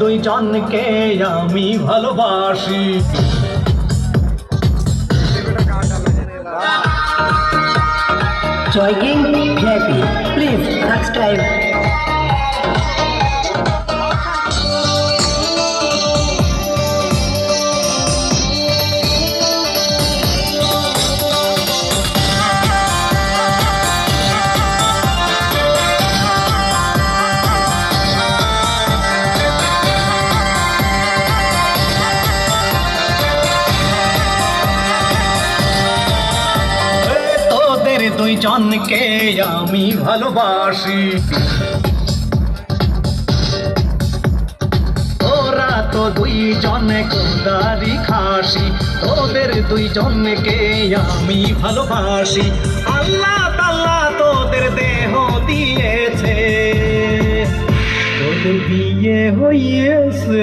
দুইজনকে আমি ভালোবাসি King VIP. Please subscribe. দুইজনকে আমি ভালোবাসি। তোরা তো দুইজনে কোদারি খাসি, তোদের দুইজনকে আমি ভালোবাসি। আল্লাহ তাল্লাহ তোদের দেহ দিয়েছে। তোদের বিয়ে হইয়েছে,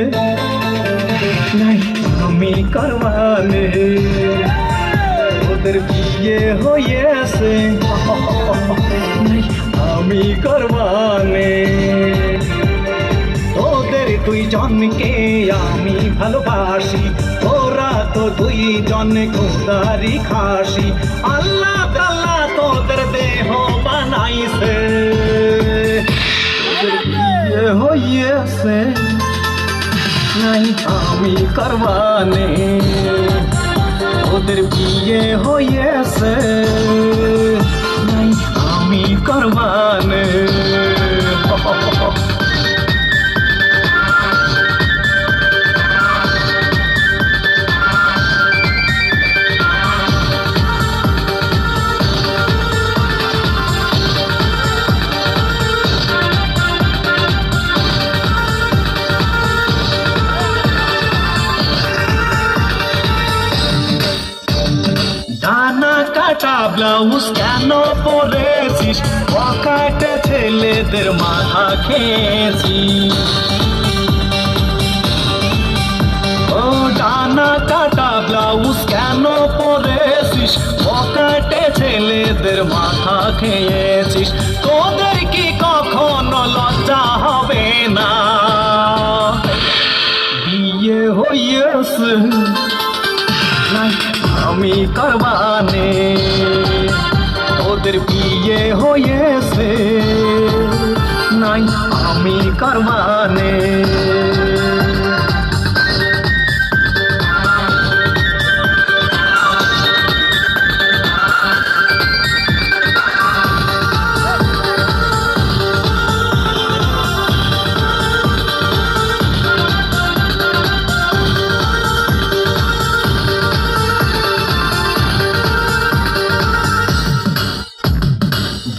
নাই আমি করবানে ওদের বিয়ে হয়েছে আমি করবানে তোদের দুইজনকে আমি ভালোবাসি। তোরা তো দুইজন খুদারি খাসি। আল্লাহ তাল্লাহ তোদের দেহ বানাইছে। বিয়ে হয়েছে নাই, আমি করবানে ওদের বিয়ে হয়েছে কাটা ব্লাউজ কেন পরেছিস পকাটে ছেলেদের মাথা খেয়েছিস। ও ডানা কাটা ব্লাউজ কেন পরেছিস পকেটে ছেলেদের মাথা খেয়েছিস। তোদের কি কখনো লজ্জা হবে না? বিয়ে হইয়েছে আমি করবানে তোদের বিয়ে হয়েছে নাই আমি করবানে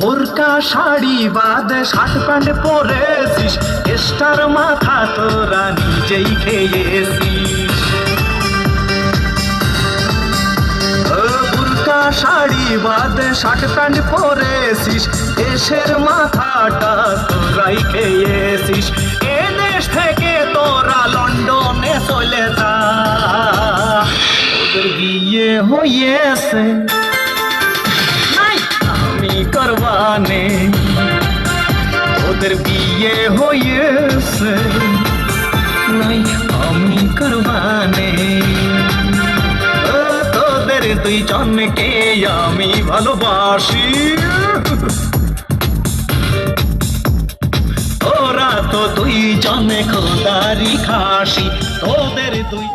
বোরকা, শাড়ি, বাদ, শার্ট প্যান্ট পরেছিস। স্টার মাথা তোরা নিজেই খেয়েছিস। বুরকা, শাড়ি, বাদ, শার্ট প্যান্ট পরেছিস। দেশের মাথাটা তোরাই খেয়েছিস। এ দেশ থেকে তোরা লন্ডনে চলে যা। ওদের বিয়ে বিয়ে হয়েছে। নাই আমি করবানে। তোদের দুইজনকে আমি ভালোবাসি। ওরা তো দুইজনে খোদারি খাসি। তোদের দুই